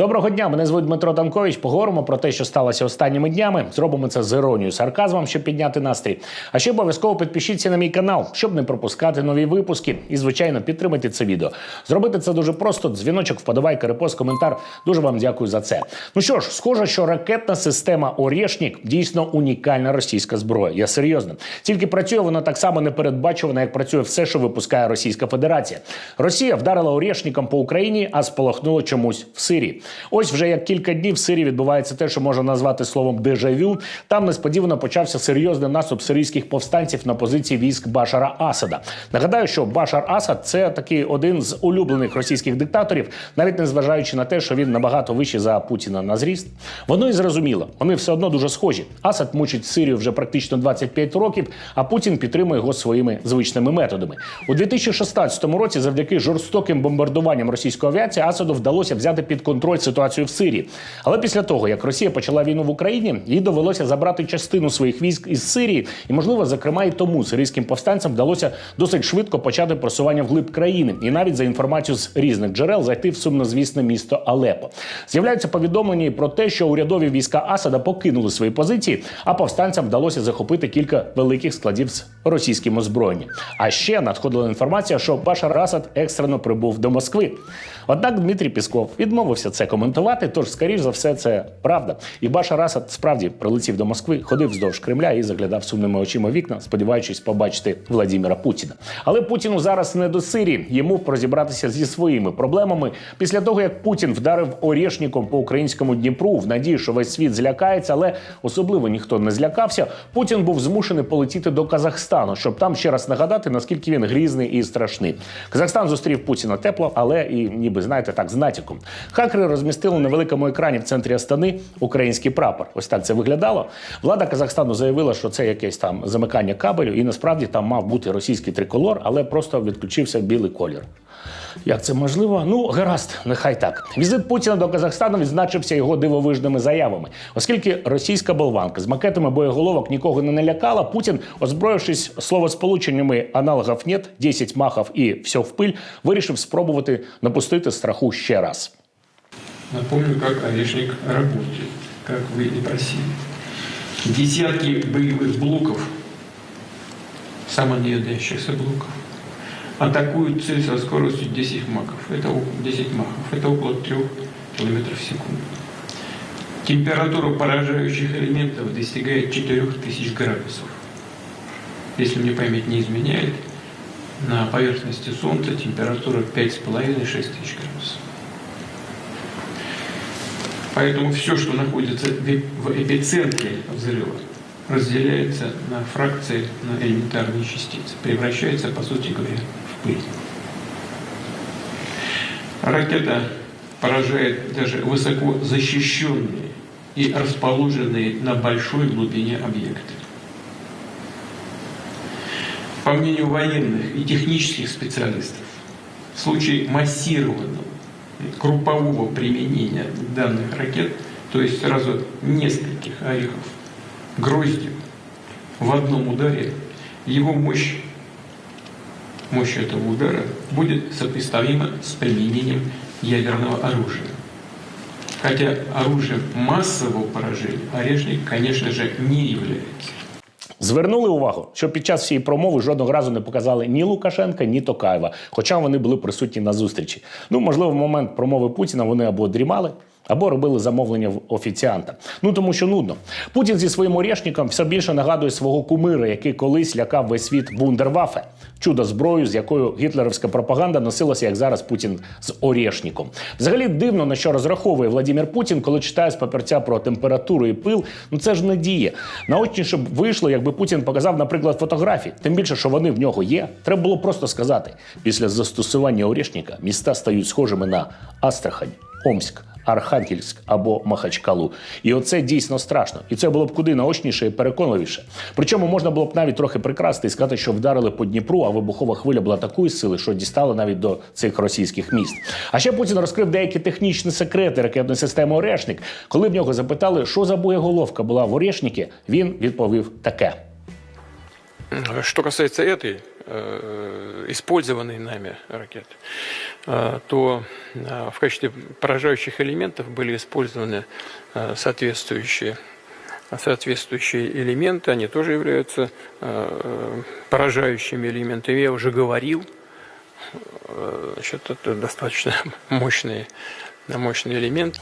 Доброго дня, мене звуть Дмитро Танкович. Поговоримо про те, що сталося останніми днями. Зробимо це з іронією, сарказмом, щоб підняти настрій. А ще обов'язково підпишіться на мій канал, щоб не пропускати нові випуски. І, звичайно, підтримайте це відео. Зробити це дуже просто. Дзвіночок, вподобайка, репост, коментар. Дуже вам дякую за це. Ну що ж, схоже, що ракетна система Орєшнік дійсно унікальна російська зброя. Я серйозно. Тільки працює вона так само непередбачувано, як працює все, що випускає Російська Федерація. Росія вдарила Орєшніком по Україні, а сполохнула чомусь в Сирії. Ось вже як кілька днів в Сирії відбувається те, що можна назвати словом дежавю. Там несподівано почався серйозний наступ сирійських повстанців на позиції військ Башара Асада. Нагадаю, що Башар Асад це такий один з улюблених російських диктаторів, навіть не зважаючи на те, що він набагато вищий за Путіна на зріст. Воно і зрозуміло, вони все одно дуже схожі. Асад мучить Сирію вже практично 25 років, а Путін підтримує його своїми звичними методами. У 2016 році, завдяки жорстоким бомбардуванням російської авіації, Асаду вдалося взяти під контроль ситуацію в Сирії. Але після того, як Росія почала війну в Україні, їй довелося забрати частину своїх військ із Сирії, і можливо, зокрема, і тому сирійським повстанцям вдалося досить швидко почати просування вглиб країни, і навіть за інформацією з різних джерел зайти в сумнозвісне місто Алепо. З'являються повідомлення про те, що урядові війська Асада покинули свої позиції, а повстанцям вдалося захопити кілька великих складів з російським озброєнням. А ще надходила інформація, що Башар Асад екстрено прибув до Москви. Однак Дмитрій Пісков відмовився це коментувати. Тож, скоріш за все, це правда. І Башар Асад справді прилетів до Москви, ходив вздовж Кремля і заглядав сумними очима вікна, сподіваючись побачити Владіміра Путіна. Але Путіну зараз не до Сирії. Йому розібратися зі своїми проблемами після того, як Путін вдарив орєшніком по українському Дніпру в надії, що весь світ злякається, але особливо ніхто не злякався. Путін був змушений полетіти до Казахстану, щоб там ще раз нагадати, наскільки він грізний і страшний. Казахстан зустрів Путіна тепло, але і ніби знаєте, так з натяком. Хакери розмістили на великому екрані в центрі Астани український прапор. Ось так це виглядало. Влада Казахстану заявила, що це якесь там замикання кабелю, і насправді там мав бути російський триколор, але просто відключився білий колір. Як це можливо? Ну, гаразд, нехай так. Візит Путіна до Казахстану відзначився його дивовижними заявами. Оскільки російська болванка з макетами боєголовок нікого не налякала, Путін, озброївшись словосполученнями аналогів «нет», 10 махів і все в пиль, вирішив спробувати напустити страху ще раз. Напомню, как орешник работает, как вы и просили. Десятки боевых блоков, самонаводящихся блоков, атакуют цель со скоростью 10 махов. Это, о- 10 махов. Это около 3 км в секунду. Температура поражающих элементов достигает 4000 градусов. Если мне память не изменяет, на поверхности Солнца температура 5,5-6 тысяч градусов. Поэтому все, что находится в эп- в эпицентре взрыва, разделяется на фракции, на элементарные частицы, превращается, по сути говоря, в пыль. Ракета поражает даже высоко защищенные и расположенные на большой глубине объекты. По мнению военных и технических специалистов, в случае массированного группового применения данных ракет, то есть сразу нескольких орехов гроздью в одном ударе, его мощь, мощь этого удара будет сопоставима с применением ядерного оружия. Хотя оружием массового поражения орешник, конечно же, не является. Звернули увагу, що під час всієї промови жодного разу не показали ні Лукашенка, ні Токаєва, хоча вони були присутні на зустрічі. Ну, можливо, в момент промови Путіна вони або дрімали. Або робили замовлення в офіціанта. Ну тому що нудно. Путін зі своїм орешником все більше нагадує свого кумира, який колись лякав весь світ вундервафе, чудо зброю, з якою гітлерівська пропаганда носилася, як зараз Путін з орешником. Взагалі дивно на що розраховує Владимир Путін, коли читає з папірця про температуру і пил. Ну це ж не діє. Наочніше б вийшло, якби Путін показав, наприклад, фотографії. Тим більше, що вони в нього є. Треба було просто сказати: після застосування орешника міста стають схожими на Астрахань, Омськ. Архангельськ або Махачкалу. І оце дійсно страшно. І це було б куди наочніше і переконливіше. Причому можна було б навіть трохи прикрасти і сказати, що вдарили по Дніпру, а вибухова хвиля була такої сили, що дістала навіть до цих російських міст. А ще Путін розкрив деякі технічні секрети ракетної системи Орешник. Коли в нього запитали, що за боєголовка була в Орешникі, він відповів таке. Что касается этой э, использованной нами ракеты, э, то э, в качестве поражающих элементов были использованы э, соответствующие соответствующие элементы, они тоже являются э, поражающими элементами. Я уже говорил, э, значит, это достаточно мощный, мощный элемент.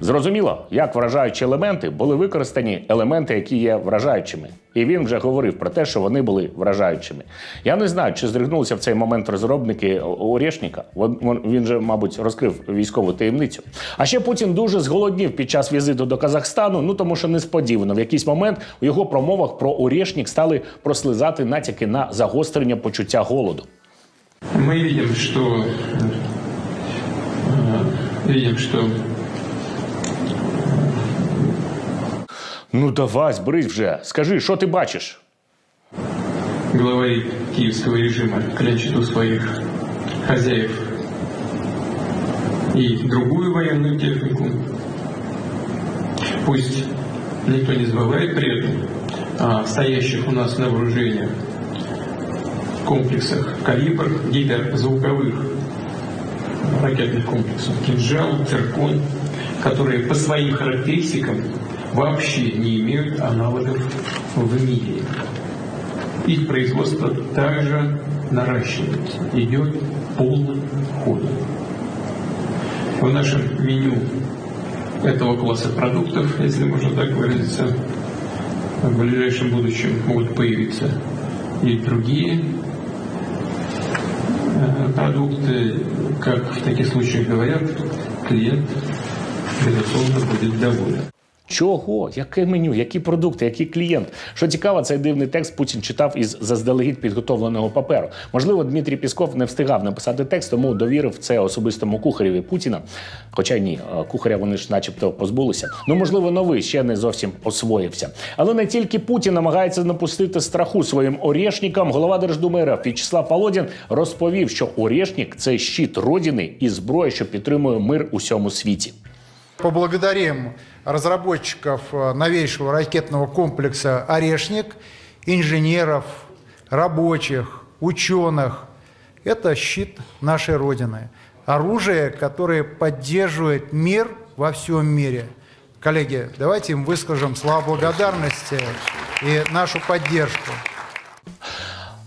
Зрозуміло, як вражаючі елементи були використані елементи, які є вражаючими. І він вже говорив про те, що вони були вражаючими. Я не знаю, чи здригнулися в цей момент розробники Орєшніка. Вон- вон- Він же, мабуть, розкрив військову таємницю. А ще Путін дуже зголоднів під час візиту до Казахстану. Ну тому що несподівано в якийсь момент у його промовах про Орєшнік стали прослизати натяки на загострення почуття голоду. Мы видим, что э, видим, что Ну давай, зберись вже. Скажи, що ти бачиш? главари киевского режима клянчат у своих хозяев и другую военную технику. Пусть никто не забывает при этом о стоящих у нас на вооружении комплексах «Калибр», гиперзвуковых ракетных комплексов «Кинжал», «Циркон», которые по своим характеристикам вообще не имеют аналогов в мире. Их производство также наращивается, идет полным ходом. В нашем меню этого класса продуктов, если можно так выразиться, в ближайшем будущем могут появиться и другие продукты. Как в таких случаях говорят, клиент, безусловно, будет доволен. Чого? Яке меню? Які продукти, який клієнт? Що цікаво, цей дивний текст Путін читав із заздалегідь підготовленого паперу. Можливо, Дмитрій Пісков не встигав написати текст, тому довірив це особистому кухареві Путіна. Хоча ні, е, кухаря вони ж, начебто, позбулися. Ну, можливо, новий ще не зовсім освоївся. Але не тільки Путін намагається напустити страху своїм орєшникам. Голова Держдуми РФ В'ячеслав Володін розповів, що орєшник – це щит родини і зброя, що підтримує мир у всьому світі. Поблагодарим разработчиков э, новейшего ракетного комплекса «Орешник», инженеров, рабочих, ученых. Это щит нашей Родины. Оружие, которое поддерживает мир во всем мире. Коллеги, давайте им выскажем слова благодарности и нашу поддержку.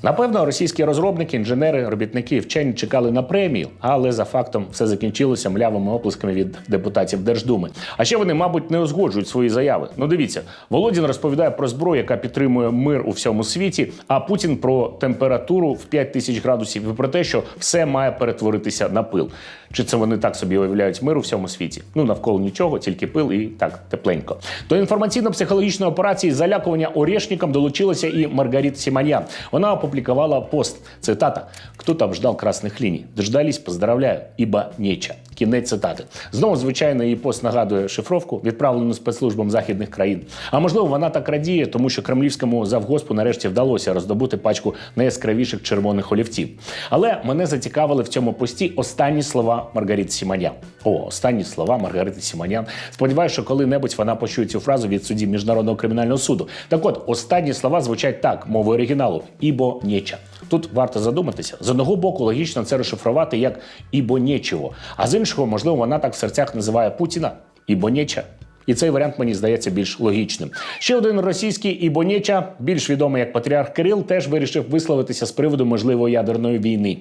Напевно, російські розробники, інженери, робітники, вчені чекали на премію, але за фактом все закінчилося млявими оплесками від депутатів Держдуми. А ще вони, мабуть, не узгоджують свої заяви. Ну дивіться, Володін розповідає про зброю, яка підтримує мир у всьому світі. А Путін про температуру в 5 тисяч градусів і про те, що все має перетворитися на пил. Чи це вони так собі уявляють мир у всьому світі? Ну навколо нічого, тільки пил і так тепленько. До інформаційно-психологічної операції залякування Орешникам долучилася і Маргарит Сіманя. Вона опублікувала пост. Цитата: Хто там ждав красних ліній? Дождались, поздравляю, ібо неча. Кінець цитати. Знову, звичайно, її пост нагадує шифровку, відправлену спецслужбам західних країн. А можливо, вона так радіє, тому що кремлівському завгоспу нарешті вдалося роздобути пачку найяскравіших червоних олівців. Але мене зацікавили в цьому пості останні слова Маргарити Сіманян. О, останні слова Маргарити Сіманян. Сподіваюся, що коли-небудь вона почує цю фразу від судді міжнародного кримінального суду. Так от, останні слова звучать так, мовою оригіналу: ібо ніча. Тут варто задуматися. З одного боку, логічно це розшифрувати як ібо нічого, а з іншого, можливо, вона так в серцях називає Путіна ібо ніча. І цей варіант мені здається більш логічним. Ще один російський ібонеча, більш відомий як патріарх Кирил, теж вирішив висловитися з приводу можливої ядерної війни.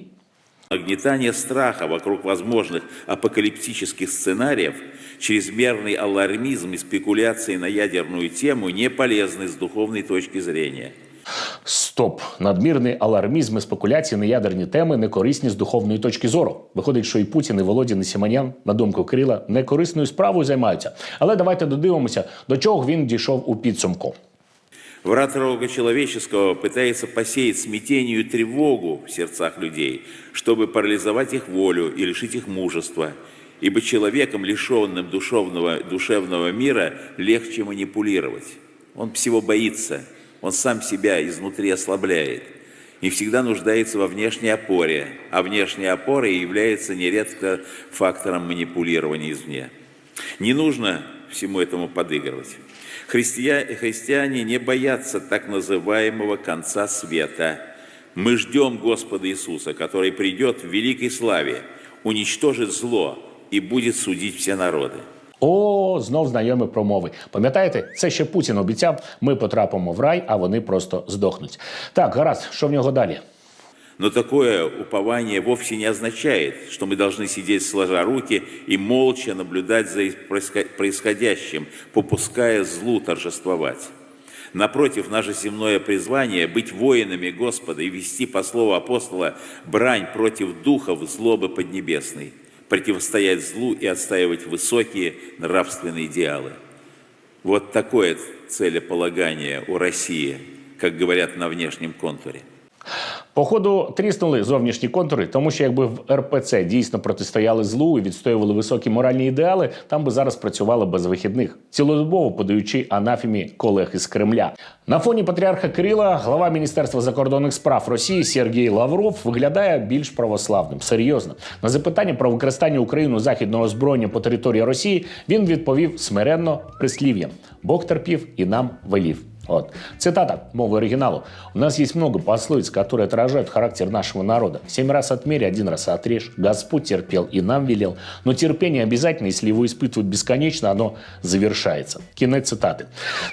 Нагнетание страха вокруг возможных апокалиптических сценариев, чрезмерный алармизм и спекуляции на ядерную тему не полезны с духовной точки зрения. Стоп, надмірний алармізм і спекуляції на ядерні теми не корисні з духовної точки зору. Виходить, що і Путін, і Володін, і Сіманян, на думку Кирила, не корисною справою займаються. Але давайте додивимося, до чого він дійшов у підсумку. Враг рога человеческого пытается посеять смятение и тревогу в сердцах людей, чтобы парализовать их волю и лишить их мужества. Ибо человеком, лишенным душевного, душевного мира, легче манипулировать. Он всего боится, он сам себя изнутри ослабляет и всегда нуждается во внешней опоре, а внешняя опора является нередко фактором манипулирования извне. Не нужно всему этому подыгрывать. Христия- христиане не боятся так называемого конца света. Мы ждем Господа Иисуса, который придет в великой славе, уничтожит зло и будет судить все народы. О, знов знайомі промови. Пам'ятаєте, це ще Путін обіцяв, ми потрапимо в рай, а вони просто здохнуть. Так, гаразд, що в нього далі? Но такое упование вовсе не означает, что мы должны сидеть сложа руки и молча наблюдать за происхо- происходящим, попуская злу торжествовать. Напротив, наше земное призвание – быть воинами Господа и вести по слову апостола брань против духов злобы поднебесной, противостоять злу и отстаивать высокие нравственные идеалы. Вот такое целеполагание у России, как говорят на внешнем контуре. Походу, тріснули зовнішні контури, тому що якби в РПЦ дійсно протистояли злу і відстоювали високі моральні ідеали, там би зараз працювали без вихідних, цілодобово подаючи анафімі колег із Кремля. На фоні патріарха Кирила глава Міністерства закордонних справ Росії Сергій Лавров виглядає більш православним. Серйозно на запитання про використання Україну західного озброєння по території Росії він відповів смиренно прислів'ям: Бог терпів і нам велів. Вот. Цитата мовы оригиналу. «У нас есть много пословиц, которые отражают характер нашего народа. Семь раз отмерь, один раз отрежь. Господь терпел и нам велел. Но терпение обязательно, если его испытывают бесконечно, оно завершается». Кінець цитати.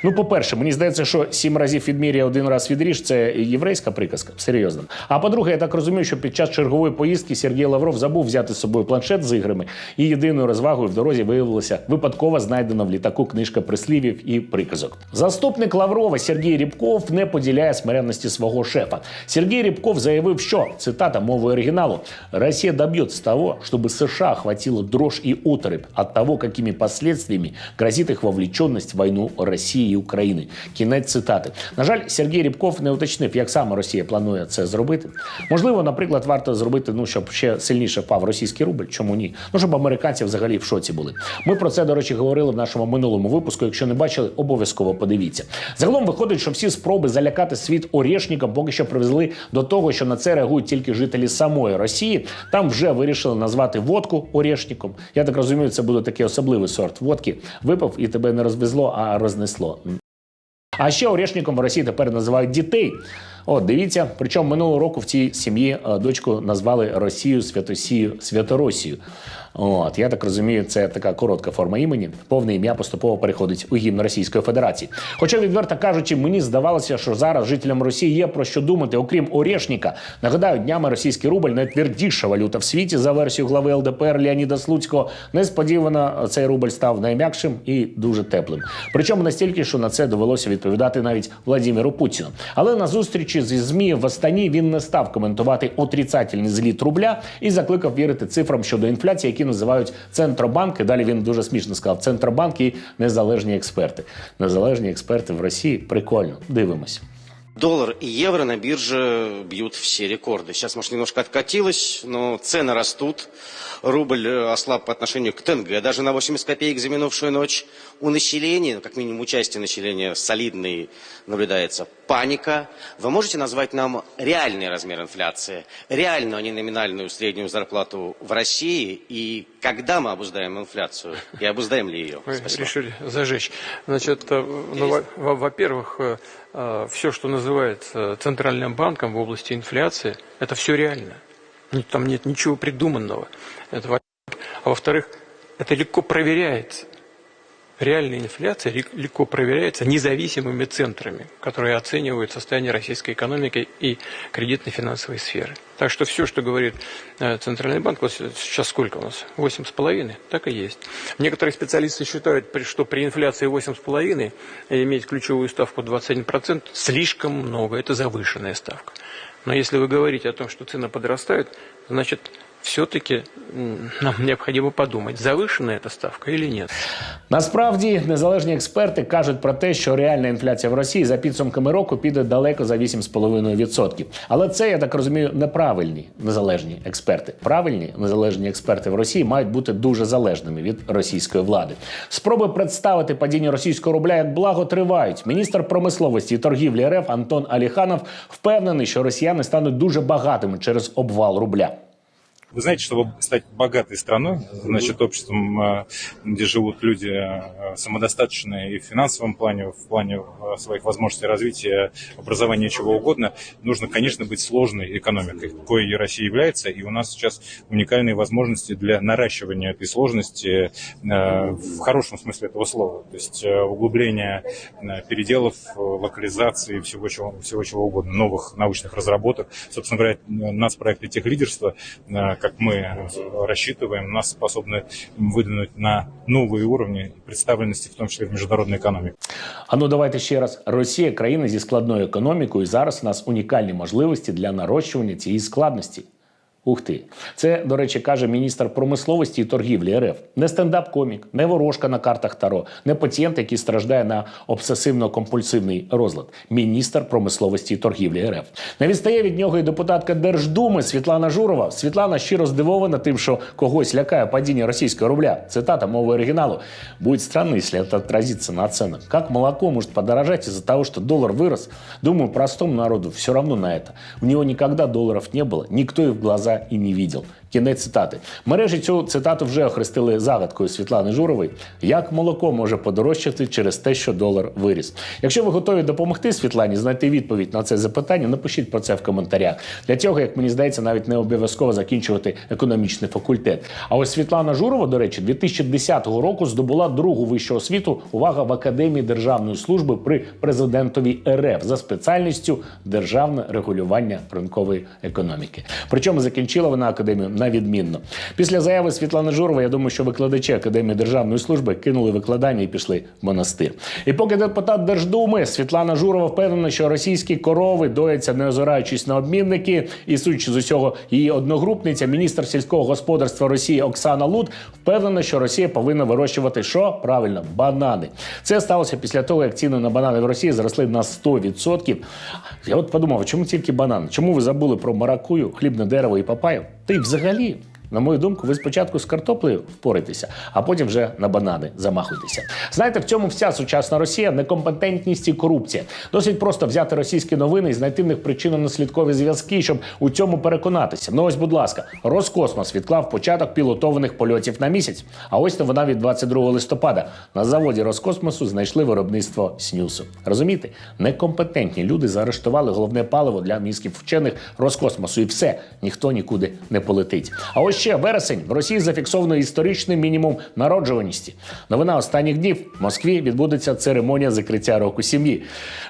Ну, по-перше, мені здається, що сім разів відміряє, один раз відріж це єврейська приказка. Серйозно. А по-друге, я так розумію, що під час чергової поїздки Сергій Лавров забув взяти з собою планшет з іграми, і єдиною розвагою в дорозі виявилася випадково знайдена в літаку книжка прислів'їв і приказок. Заступник Лаврова Сергій Рібков не поділяє смиренності свого шефа. Сергій Рібков заявив, що цитата мовою оригіналу: Росія доб'ється того, щоб США охватила дрожь і оторопь от того, какими последствиями грозит их вовлеченность в війну Росії і України. Кінець цитати. На жаль, Сергій Рібков не уточнив, як саме Росія планує це зробити. Можливо, наприклад, варто зробити, ну щоб ще сильніше впав російський рубль. Чому ні? Ну щоб американці взагалі в шоці були. Ми про це, до речі, говорили в нашому минулому випуску. Якщо не бачили, обов'язково подивіться. Загалом виходить, що всі спроби залякати світ орішником поки що привезли до того, що на це реагують тільки жителі самої Росії. Там вже вирішили назвати водку орішником. Я так розумію, це буде такий особливий сорт водки. Випав і тебе не розвезло, а рознесло. А ще орешником в Росії тепер називають дітей. От дивіться, причому минулого року в цій сім'ї е, дочку назвали Росію Святосію Святоросію. От я так розумію, це така коротка форма імені. Повне ім'я поступово переходить у гімн Російської Федерації. Хоча, відверто кажучи, мені здавалося, що зараз жителям Росії є про що думати, окрім Орешника. Нагадаю, днями російський рубль найтвердіша валюта в світі за версією глави ЛДПР Леоніда Слуцького. Несподівано цей рубль став найм'якшим і дуже теплим. Причому настільки, що на це довелося відповідати навіть Владимиру Путіну. Але на зустрічі зі ЗМІ в Астані він не став коментувати отрицательний зліт рубля і закликав вірити цифрам щодо інфляції, які називають центробанки. Далі він дуже смішно сказав: центробанки і незалежні експерти. Незалежні експерти в Росії прикольно. Дивимось. Доллар и евро на бирже бьют все рекорды. Сейчас, может, немножко откатилось, но цены растут. Рубль э, ослаб по отношению к тенге. Даже на 80 копеек за минувшую ночь у населения, ну, как минимум у части населения, солидный наблюдается паника. Вы можете назвать нам реальный размер инфляции, реальную, а не номинальную среднюю зарплату в России? И когда мы обуздаем инфляцию? И обуздаем ли ее? Вы решили зажечь. Значит, э, ну, во- во- во-первых, все, что называется центральным банком в области инфляции, это все реально. Ну, Там нет ничего придуманного. Это а во-вторых, это легко проверяется. Реальная инфляция лег- легко проверяется независимыми центрами, которые оценивают состояние российской экономики и кредитно-финансовой сферы. Так что все, что говорит э, Центральный банк, вот сейчас сколько у нас? Восемь с половиной, так и есть. Некоторые специалисты считают, что при инфляции восемь с половиной иметь ключевую ставку 21% слишком много, это завышенная ставка. Но если вы говорите о том, что цены подрастают, значит, все-таки нам необходимо подумать, завышена эта ставка или нет. Насправді незалежні експерти кажуть про те, що реальна інфляція в Росії за підсумками року піде далеко за 8,5%. Але це я так розумію неправильні незалежні експерти. Правильні незалежні експерти в Росії мають бути дуже залежними від російської влади. Спроби представити падіння російського рубля як благо тривають. Міністр промисловості і торгівлі РФ Антон Аліханов впевнений, що росіяни стануть дуже багатими через обвал рубля. Вы знаете, чтобы стать богатой страной, значит, обществом, э, где живут люди э, самодостаточные и в финансовом плане, в плане э, своих возможностей развития, образования, чего угодно, нужно, конечно, быть сложной экономикой, и Россия является, и у нас сейчас уникальные возможности для наращивания этой сложности в хорошем смысле этого слова, то есть углубления э, переделов, локализации, всего чего, всего чего угодно, новых научных разработок. Собственно говоря, нацпроекты тех лидерства, как мы э, рассчитываем, нас способны выдвинуть на новые уровни представленности, в том числе в международной экономике. А ну давайте ще раз. Росія країна зі складною економікою. і Зараз у нас унікальні можливості для нарощування цієї складності. Ух ти, це до речі, каже міністр промисловості і торгівлі РФ. Не стендап-комік, не ворожка на картах Таро, не пацієнт, який страждає на обсесивно-компульсивний розлад. Міністр промисловості і торгівлі РФ. Не відстає від нього і депутатка Держдуми Світлана Журова. Світлана щиро здивована тим, що когось лякає падіння російського рубля. Цитата мови оригіналу. Будет странно, если это отразится на ценах. Как молоко может подорожать из-за того, что доллар вырос? Думаю, простому народу все равно на это. У него никогда долларов не было, никто их в глаза и не видел. Кінець цитати. Мережі цю цитату вже охрестили загадкою Світлани Журової. Як молоко може подорожчати через те, що долар виріс? Якщо ви готові допомогти Світлані знайти відповідь на це запитання, напишіть про це в коментарях. Для цього, як мені здається, навіть не обов'язково закінчувати економічний факультет. А ось Світлана Журова, до речі, 2010 року здобула другу вищу освіту. Увага в Академії державної служби при президентові РФ за спеціальністю державне регулювання ринкової економіки. Причому закінчила вона академію на відмінно. Після заяви Світлани Журова, я думаю, що викладачі Академії державної служби кинули викладання і пішли в монастир. І поки депутат Держдуми Світлана Журова впевнена, що російські корови дояться, не озираючись на обмінники, і судячи з усього, її одногрупниця, міністр сільського господарства Росії Оксана Лут, впевнена, що Росія повинна вирощувати що правильно банани. Це сталося після того, як ціни на банани в Росії зросли на 100%. Я от подумав, чому тільки банан? Чому ви забули про маракую, хлібне дерево і папаю? Та й взагалі. ali. На мою думку, ви спочатку з картоплею впорайтеся, а потім вже на банани замахуйтеся. Знаєте, в цьому вся сучасна Росія некомпетентність і корупція. Досить просто взяти російські новини і знайти в них причинно-наслідкові зв'язки, щоб у цьому переконатися. Ну ось, будь ласка, Роскосмос відклав початок пілотованих польотів на місяць. А ось новина від 22 листопада. На заводі Роскосмосу знайшли виробництво снюсу. Розумієте, некомпетентні люди заарештували головне паливо для мізків вчених Роскосмосу, і все ніхто нікуди не полетить. А ось ще вересень в Росії зафіксовано історичний мінімум народжуваності. Новина останніх днів в Москві відбудеться церемонія закриття року сім'ї.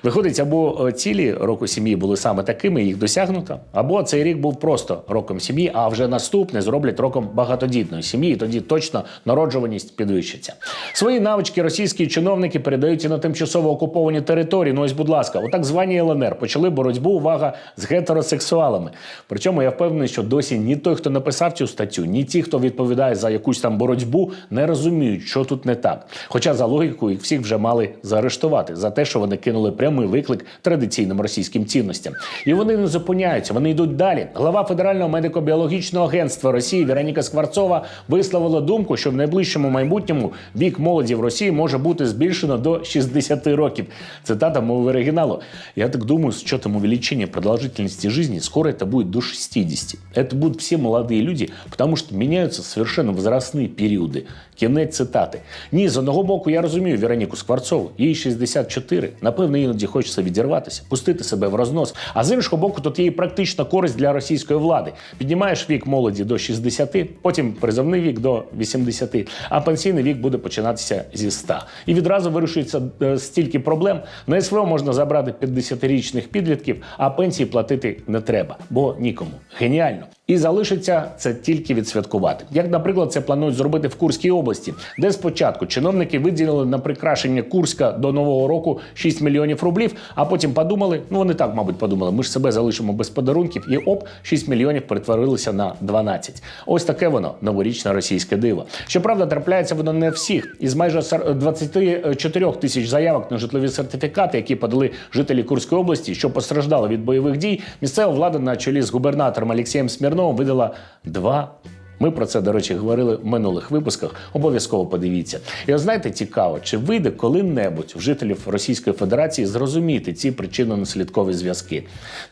Виходить, або е, цілі року сім'ї були саме такими, їх досягнуто, або цей рік був просто роком сім'ї, а вже наступний зроблять роком багатодітної сім'ї. І тоді точно народжуваність підвищиться. Свої навички російські чиновники передають і на тимчасово окуповані території. Ну ось, будь ласка, у так званій ЛНР почали боротьбу увага з гетеросексуалами. Причому я впевнений, що досі ні той, хто написав цю статтю, ні ті, хто відповідає за якусь там боротьбу, не розуміють, що тут не так. Хоча за логікою їх всіх вже мали заарештувати за те, що вони кинули прямий виклик традиційним російським цінностям. І вони не зупиняються, вони йдуть далі. Глава Федерального медико-біологічного агентства Росії Вероніка Скворцова висловила думку, що в найближчому майбутньому вік молоді в Росії може бути збільшено до 60 років. Цитата мови оригиналу. Я так думаю, с учетом увеличения продолжительности жизни, скоро это будет до 60. Это будут все молодые люди, потому что меняются совершенно возрастные периоди. Кінець цитати. Ні, з одного боку, я розумію Вероніку Скворцову. Їй 64. Напевно, іноді хочеться відірватися, пустити себе в рознос. А з іншого боку, тут є і практична користь для російської влади. Піднімаєш вік молоді до 60, потім призовний вік до 80, а пенсійний вік буде починатися зі 100. І відразу вирішується е, стільки проблем. На СВО можна забрати 50-річних підлітків, а пенсії платити не треба, бо нікому. Геніально. І залишиться це тільки відсвяткувати. Як, наприклад, це планують зробити в Курській області, де спочатку чиновники виділили на прикрашення Курська до нового року 6 мільйонів рублів, а потім подумали, ну вони так, мабуть, подумали, ми ж себе залишимо без подарунків, і оп, 6 мільйонів перетворилися на 12. Ось таке воно новорічне російське диво. Щоправда, трапляється воно не всіх. Із майже сар- 24 тисяч заявок на житлові сертифікати, які подали жителі Курської області, що постраждали від бойових дій, місцева влада на чолі з губернатором Олексієм Смірновим видала два Ми про це, до речі, говорили в минулих випусках. Обов'язково подивіться. І от знаєте, цікаво, чи вийде коли-небудь в жителів Російської Федерації зрозуміти ці причинно-наслідкові зв'язки?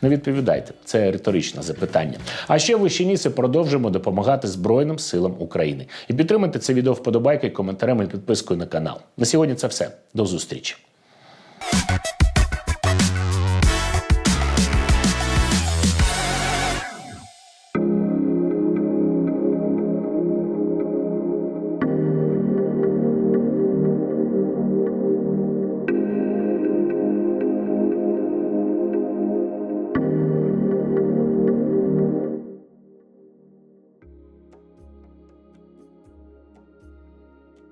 Не відповідайте, це риторичне запитання. А ще в Вищеніси продовжимо допомагати Збройним силам України. І підтримайте це відео вподобайки, коментарем і підпискою на канал. На сьогодні це все. До зустрічі.